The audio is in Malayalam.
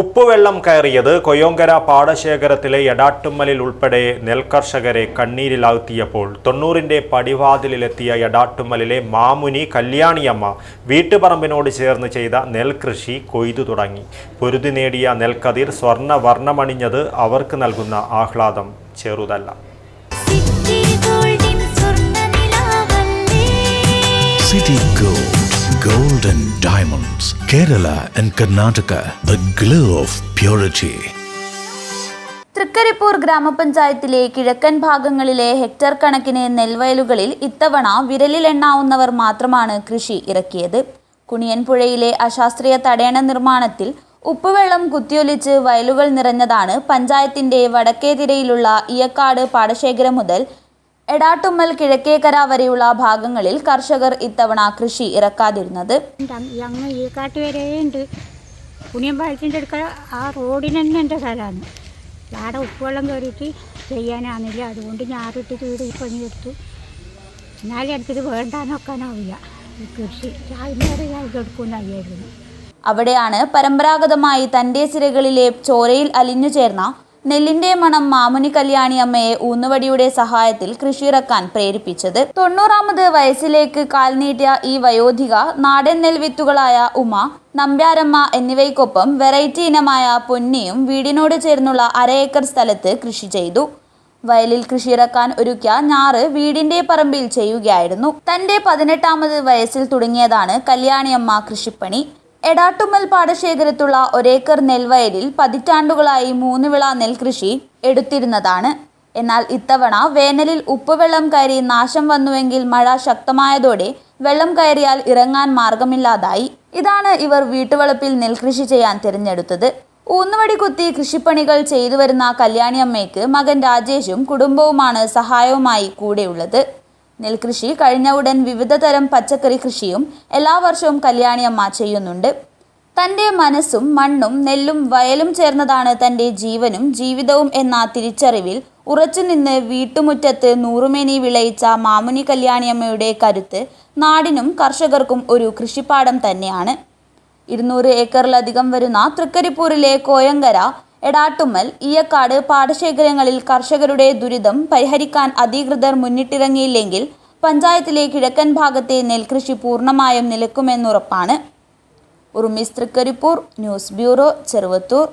ഉപ്പുവെള്ളം കയറിയത് കൊയോങ്കര പാടശേഖരത്തിലെ എടാട്ടുമ്മലിൽ ഉൾപ്പെടെ നെൽകർഷകരെ കണ്ണീരിലാഴ്ത്തിയപ്പോൾ തൊണ്ണൂറിന്റെ പടിവാതിലിലെത്തിയ എടാട്ടുമ്മലിലെ മാമുനി കല്യാണിയമ്മ വീട്ടുപറമ്പിനോട് ചേർന്ന് ചെയ്ത നെൽകൃഷി കൊയ്തു തുടങ്ങി. പൊരുതി നേടിയ നെൽക്കതിർ സ്വർണ വർണമണിഞ്ഞത് അവർക്ക് നൽകുന്ന ആഹ്ലാദം ചെറുതല്ല. Kerala and Karnataka, the glow of purity. Trikaripur ഗ്രാമപഞ്ചായത്തിലെ കിഴക്കൻ ഭാഗങ്ങളിലെ ഹെക്ടർ കണക്കിന് നെൽവയലുകളിൽ ഇത്തവണ വിരലിലെണ്ണാവുന്നവർ മാത്രമാണ് കൃഷി ഇറക്കിയത് കുണിയൻപുഴയിലെ അശാസ്ത്രീയ തടയണ നിർമ്മാണത്തിൽ ഉപ്പുവെള്ളം കുത്തിയൊലിച്ച് വയലുകൾ നിറഞ്ഞതാണ് പഞ്ചായത്തിന്റെ വടക്കേതിരയിലുള്ള ഇയക്കാട് പാടശേഖരം മുതൽ എടാട്ടുമ്മൽ കിഴക്കേക്കര വരെയുള്ള ഭാഗങ്ങളിൽ കർഷകർ ഇത്തവണ കൃഷി ഇറക്കാതിരുന്നത്. ഈ കാട്ട് പുണിയമ്പാലത്തിന്റെ അടുക്ക ആ റോഡിന് തന്നെ എന്റെ സ്ഥലമാണ്. ആടെ ഉപ്പുവെള്ളം കയറിയിട്ട് ചെയ്യാനാണില്ല അതുകൊണ്ട് ഞാറിട്ട് വീട് ഈ പണിയെടുത്തു. എന്നാലും എനിക്കിത് വേണ്ടാന്ന് ഈ കൃഷി. രാവിലെ ഞാൻ ഇതെടുക്കുമെന്നായിരുന്നു അവിടെയാണ് പരമ്പരാഗതമായി തന്റെ സിരകളിലെ ചോരയിൽ അലിഞ്ഞു ചേർന്ന നെല്ലിന്റെ മണം മാമുനി കല്യാണി അമ്മയെ ഊന്നുവടിയുടെ സഹായത്തിൽ കൃഷിയിറക്കാൻ പ്രേരിപ്പിച്ചത്. തൊണ്ണൂറാമത് വയസ്സിലേക്ക് കാൽനീട്ടിയ ഈ വയോധിക നാടൻ നെൽവിത്തുകളായ ഉമ നമ്പ്യാരമ്മ എന്നിവയ്ക്കൊപ്പം വെറൈറ്റി ഇനമായ പൊന്നിയും വീടിനോട് ചേർന്നുള്ള അര ഏക്കർ സ്ഥലത്ത് കൃഷി ചെയ്തു. വയലിൽ കൃഷിയിറക്കാൻ ഒരുക്കിയ ഞാറ് വീടിന്റെ പറമ്പിൽ ചെയ്യുകയായിരുന്നു. തന്റെ പതിനെട്ടാമത് വയസ്സിൽ തുടങ്ങിയതാണ് കല്യാണിയമ്മ കൃഷിപ്പണി. എടാട്ടുമ്മൽ പാടശേഖരത്തുള്ള ഒരേക്കർ നെൽവയലിൽ പതിറ്റാണ്ടുകളായി മൂന്ന് വിള നെൽകൃഷി എടുത്തിരുന്നതാണ്. എന്നാൽ ഇത്തവണ വേനലിൽ ഉപ്പുവെള്ളം കയറി നാശം വന്നുവെങ്കിൽ മഴ ശക്തമായതോടെ വെള്ളം കയറിയാൽ ഇറങ്ങാൻ മാർഗമില്ലാതായി. ഇതാണ് ഇവർ വീട്ടുവളപ്പിൽ നെൽകൃഷി ചെയ്യാൻ തിരഞ്ഞെടുത്തത്. ഊന്നുവടി കുത്തി കൃഷിപ്പണികൾ ചെയ്തു വരുന്ന കല്യാണിയമ്മയ്ക്ക് മകൻ രാജേഷും കുടുംബവുമാണ് സഹായവുമായി കൂടെയുള്ളത്. നെൽകൃഷി കഴിഞ്ഞ ഉടൻ വിവിധ തരം പച്ചക്കറി കൃഷിയും എല്ലാ വർഷവും കല്യാണിയമ്മ ചെയ്യുന്നുണ്ട്. തന്റെ മനസ്സും മണ്ണും നെല്ലും വയലും ചേർന്നതാണ് തന്റെ ജീവനും ജീവിതവും എന്ന തിരിച്ചറിവിൽ ഉറച്ചുനിന്ന് വീട്ടുമുറ്റത്ത് നൂറുമേനി വിളയിച്ച മാമുനി കല്യാണിയമ്മയുടെ കരുത്ത് നാടിനും കർഷകർക്കും ഒരു കൃഷിപ്പാടം തന്നെയാണ്. ഇരുന്നൂറ് ഏക്കറിലധികം വരുന്ന തൃക്കരിപ്പൂരിലെ കോയങ്കര എടാട്ടുമ്മൽ ഈയക്കാട് പാടശേഖരങ്ങളിൽ കർഷകരുടെ ദുരിതം പരിഹരിക്കാൻ അധികൃതർ മുന്നിട്ടിറങ്ങിയില്ലെങ്കിൽ പഞ്ചായത്തിലെ കിഴക്കൻ ഭാഗത്തെ നെൽകൃഷി പൂർണമായും നിലക്കുമെന്നുറപ്പാണ്. ഉറുമിസ് തൃക്കരിപ്പൂർ ന്യൂസ് ബ്യൂറോ ചെറുവത്തൂർ.